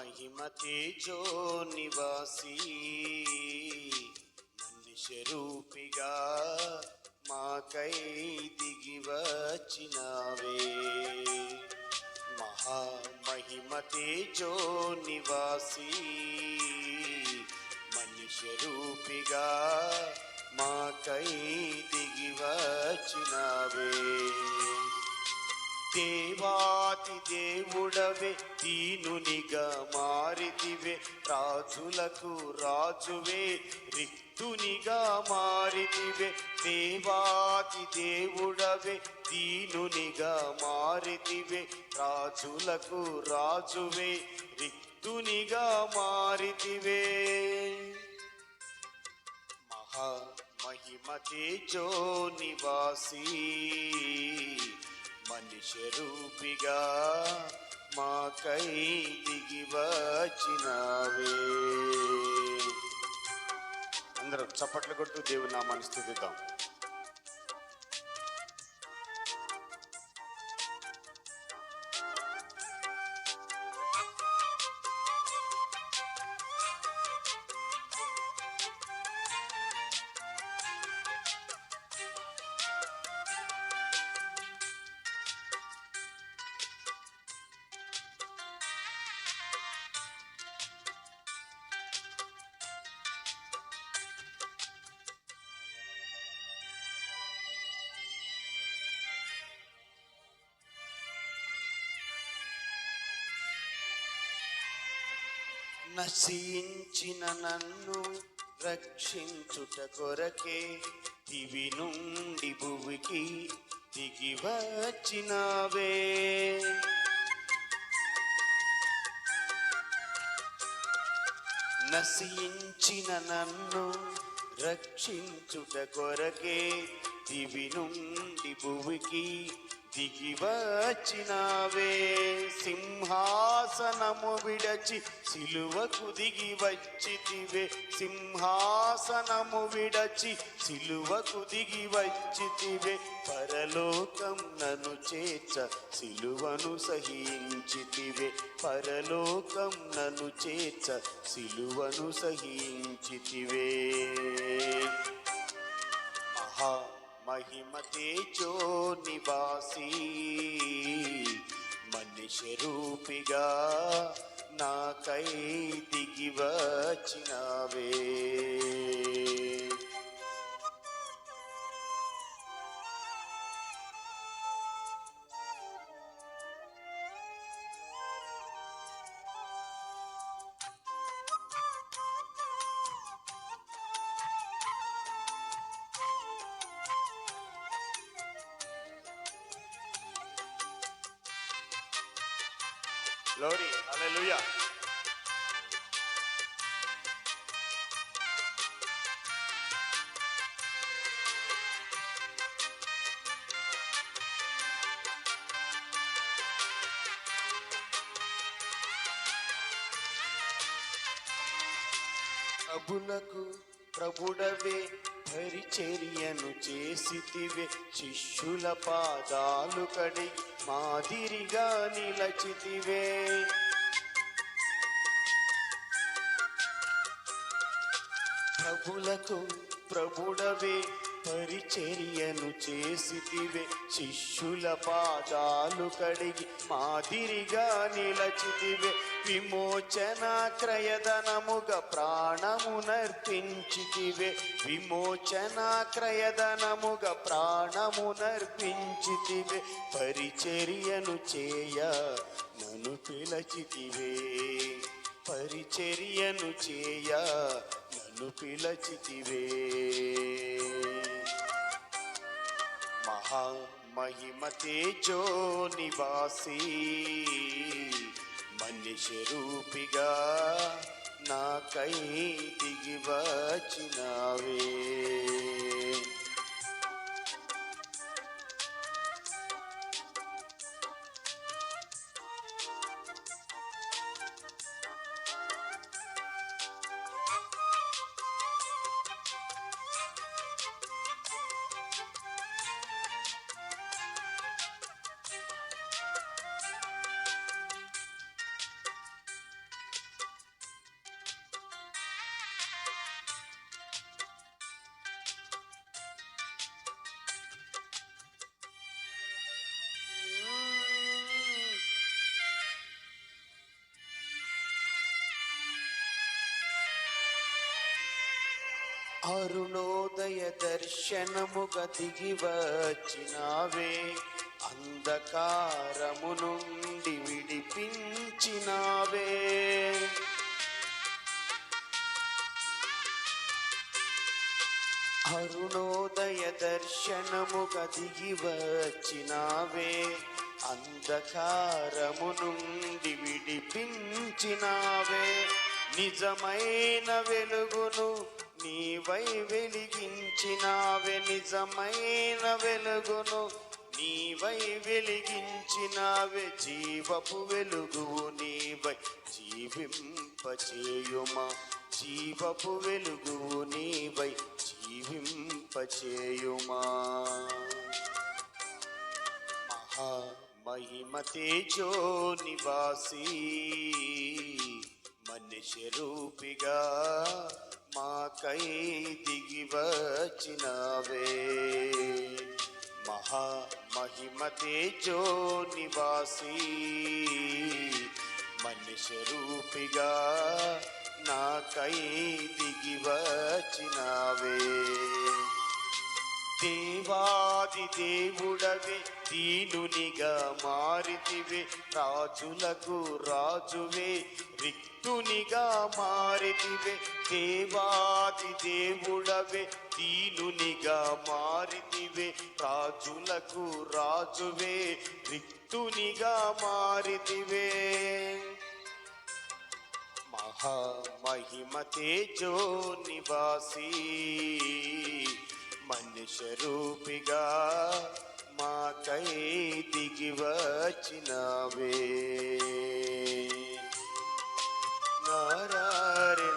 మహిమ తేజో నివాసి మనుష్య రూపిగా మాకై దిగి వచ్చినావే. మహా మహిమ తేజో నివాసి మనుష్య రూపిగా మాకై దిగి వచ్చినావే. దేవాతి దేవుడవే దీనునిగా మారితివే రాజులకు రాజువే రిక్తునిగా మారితివే దేవాతి దేవుడవే దీనునిగా మారితివే రాజులకు రాజువే రిక్తునిగా మారితివే. మహా మహిమ తేజో నివాసీ. మనిషి రూపిగా మాకై దిగి వచ్చినావే. అందరూ చప్పట్లు కొడుతూ దేవుని నామాన్ని స్థుతిద్దాం. నశించిన నన్ను రక్షించుట కొరకే దివి నుండి భువికి దిగి వచ్చినావే. నశించిన నన్ను రక్షించుట కొరకే దివి నుండి భువికి దిగి వచ్చినావే సింహాసనము విడచి సిలువకు దిగి వచ్చితివే. సింహాసనము విడచి సిలువకు దిగి వచ్చితివే. పరలోకం నను చేర్చ సిలువను సహించితివే. పరలోకం నను చేర్చ సిలువను సహించితివే. మహా మహిమ తేజో నివాసి. మనిషి రూపిగా నాకై దిగి వచ్చినావే. Glory. Hallelujah. Abunaku ప్రభుడవే పరిచర్యను చేసితివే శిష్యుల పాదాలు కడిగి మాదిరిగా నిలచితివే. ప్రభులకు ప్రభుడవే పరిచర్యను చేసితివే శిష్యుల పాదాలు కడిగి మాదిరిగా నిలచితివే. విమోచన క్రయదనముగా ప్రాణమునర్పించితివే. విమోచన క్రయదనముగా ప్రాణమునర్పించితివే. పరిచర్యను చేయ నను పిలచితివే. పరిచర్యను చేయ నన్ను పిలచితివే. మహా మహిమ తేజో నివాసీ. మనిషి రూపిగా నాకై దిగి వచ్చిన అరుణోదయ దర్శనముగ దిగి వచ్చినావే. అంధకారము నుండి విడిపించినావే. అరుణోదయ దర్శనముగ దిగి వచ్చినావే. అంధకారము నుండి విడిపించినావే. నిజమైన వెలుగును నీవై వెలిగించినావే. నిజమైన వెలుగును నీవై వెలిగించినావే. జీవపు వెలుగువు నీవై జీవింపచేయుమా. జీవపు వెలుగువు నీవై జీవింపచేయుమా. మహా మహిమ తేజో నివాసీ. మనిషి మాకై దిగి వచ్చినవే. మహామహిమతేజో మహిమ నివాసి. మనిషి రూపిగా నాకై దిగి వచ్చినవే. దేవాది దేవుడవే దీనునిగా మారితివే రాజులకు రాజువే రిక్తునిగా మారితివే దేవాది దేవుడవే దీనునిగా మారితివే రాజులకు రాజువే రిక్తునిగా మారితివే. మహామహిమ తేజో నివాసీ మనుష్య రూపిగా మాకై దిగి వచ్చినవే. నారారి